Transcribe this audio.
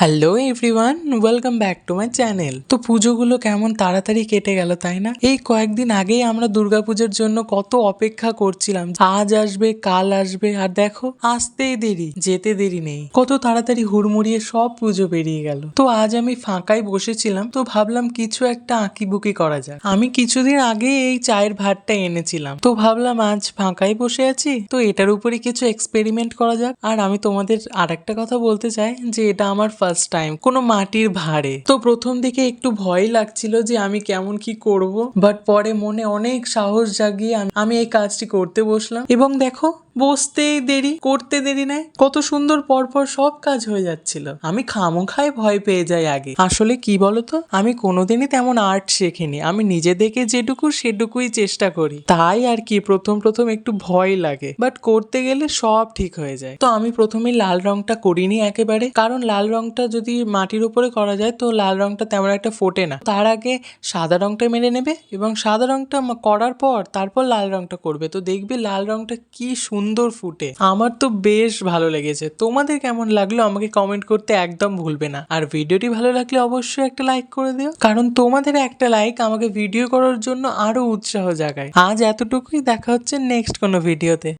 Hello everyone welcome back to my channel তো পুজোগুলো কেমন তাড়াতাড়ি কেটে গেল, তাই না? এই কয়েকদিন আগেই আমরা দুর্গাপুজোর জন্য কত অপেক্ষা করছিলাম। আজ আসবে, কাল আসবে, আর দেখো, আসতেই দেরি, যেতে দেরি নেই। কত তাড়াতাড়ি হুড়মুড়িয়ে সব পুজো বেরিয়ে গেল। তো আজ আমি ফাঁকায় বসেছিলাম, তো ভাবলাম কিছু একটা আঁকিবুকি করা যাক। আমি কিছুদিন আগে এই চায়ের ভাতটা এনেছিলাম। তো ভাবলাম আজ ফাঁকায় বসে আছি, তো এটার উপরে কিছু এক্সপেরিমেন্ট করা যাক। আর আমি তোমাদের আর একটা কথা বলতে চাই, যে এটা আমার ফার্স্ট টাইম কোনো মাটির ভারে তো প্রথম দিকে একটু ভয় লাগছিল যে আমি কেমন কি করব বাট পরে মনে অনেক সাহস জাগিয়ে আমি- আমি এই কাজটি করতে বসলাম। এবং দেখো বসতেই দেরি, করতে দেরি নেই কত সুন্দর পরপর সব কাজ হয়ে যাচ্ছিল। আমি খামোখায় ভয় পেয়ে যাই আগে। আসলে কি বলতো? আমি কোনোদিনই তেমন আর্ট শেখিনি। আমি নিজে দেখে যেটুকু সেটুকুই চেষ্টা করি। তাই আর কি প্রথম প্রথম একটু ভয় লাগে। বাট করতে গেলে সব ঠিক হয়ে যায়। তো আমি প্রথমে লাল রংটা করিনি একেবারে। কারণ লাল রংটা যদি মাটির উপরে করা যায়, তো লাল রংটা তেমন একটা ফোটে না। তার আগে সাদা রংটা মেরে নেবে এবং সাদা রংটা করার পর তারপর লাল রংটা করবে। তো দেখবে লাল রংটা কি সুন্দর ফুটে। আমার তো বেশ ভালো লেগেছে। তোমাদের কেমন লাগল আমাকে কমেন্ট করতে একদম ভুলবে না। আর ভিডিওটি ভালো লাগলে অবশ্যই একটা লাইক করে দিও। কারণ তোমাদের একটা লাইক আমাকে ভিডিও করার জন্য আরও উৎসাহ জাগায়। আজ এতটুকুই, দেখা হচ্ছে নেক্সট কোনো ভিডিওতে